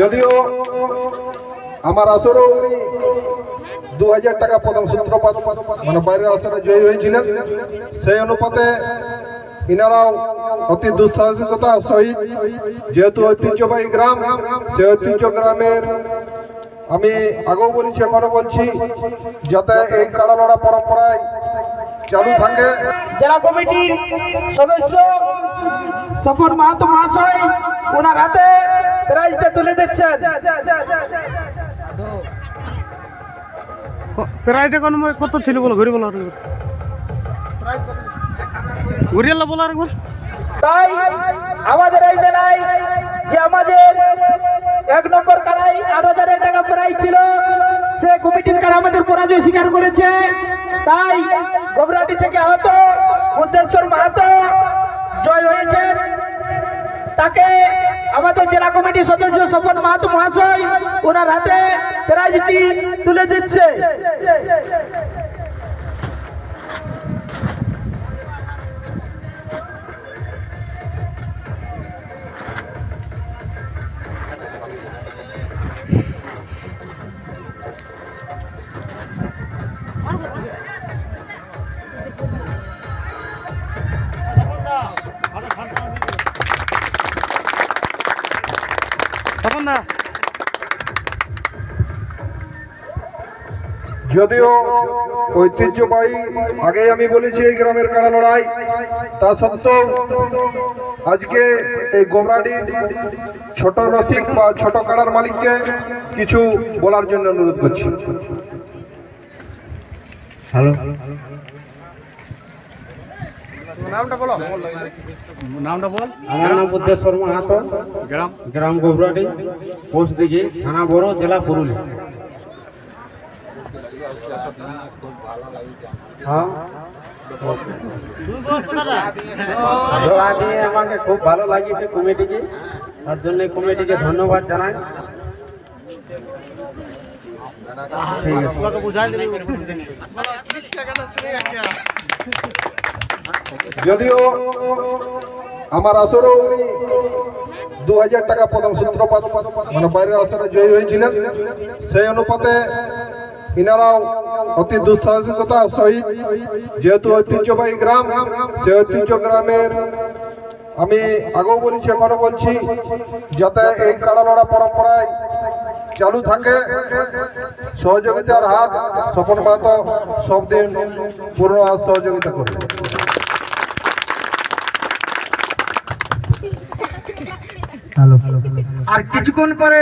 যদিও আমার আসরেও উনি দু হাজার টাকা প্রথম সূত্রপাত মানে বাইরের আসরে জয়ী হয়েছিলেন। সেই অনুপাতে ইনারাও অতি দুঃসাহসিকতা সহিত, যেহেতু ঐতিহ্যবাহী গ্রাম, সেই ঐতিহ্য গ্রামের আমি আগেও বলেছি, এখনও বলছি, যাতে এই কাড়ালড়া পরম্পরায় চালু থাকে। জেলা কমিটির সদস্য স্বপন মাহাতো মহাশয়, ওনার হাতে প্রাইজটা তুলে দিচ্ছেন। প্রাইটা কোন কত ছিল বলো ঘুরি বলো ঘুরিয়াল্লা বলো আরেকবার। তাই আমাদের এই মেলায় যে আমাদের এক নম্বর কারাই আট হাজারের টাকা প্রাইজ ছিল সে কমিটির কারা আমাদের পরাজয় স্বীকার করেছে। তাই গোবরাটি থেকে আহত বুদ্ধেশ্বর মাহাতো জয় হয়েছে। তাকে আমাদের জেলা কমিটির সদস্য স্বপন মাহাতো মহাশয় ওনার হাতে প্রাইজটি তুলে দিচ্ছে? তপন যদিও ঐতিহ্যবাহী আগেই আমি বলেছি এই গ্রামের কাড়া লড়াই তা সত্ত্বেও আজকে এই গোমরাডির ছোট রসিক বা ছোট কাড়ার মালিককে কিছু বলার জন্য অনুরোধ করছি। হ্যালো। নামটা বল। আমার নাম গ্রাম। গ্রাম গোবরাটি পোস্ট দিঘি থানা বড় জেলা পুরুলিয়া। হ্যাঁ। জোড়া দিয়ে আমাকে খুব ভালো লাগিয়েছে কমিটিকে। তার জন্য কমিটিকে ধন্যবাদ জানাই। ঠিক আছে। বুঝাই দিবি। যদিও আমার আসরেও উনি দু হাজার টাকা প্রথম সূত্রপাত মানে বাইরের আসরে জয়ী হয়েছিলেন, সেই অনুপাতে ইনারাও অতি দুঃসাহসিকতা সহিত, যেহেতু ঐতিহ্যবাহী গ্রাম, সেই ঐতিহ্য গ্রামের আমি আগেও বলেছি, এখনও বলছি, যাতে এই কাড়ালড়া পরম্পরায় চালু থাকে, সহযোগিতার হাত সফল মাহাতো সব দিন পূর্ণ হাত সহযোগিতা করবে আর কিছুক্ষণ পরে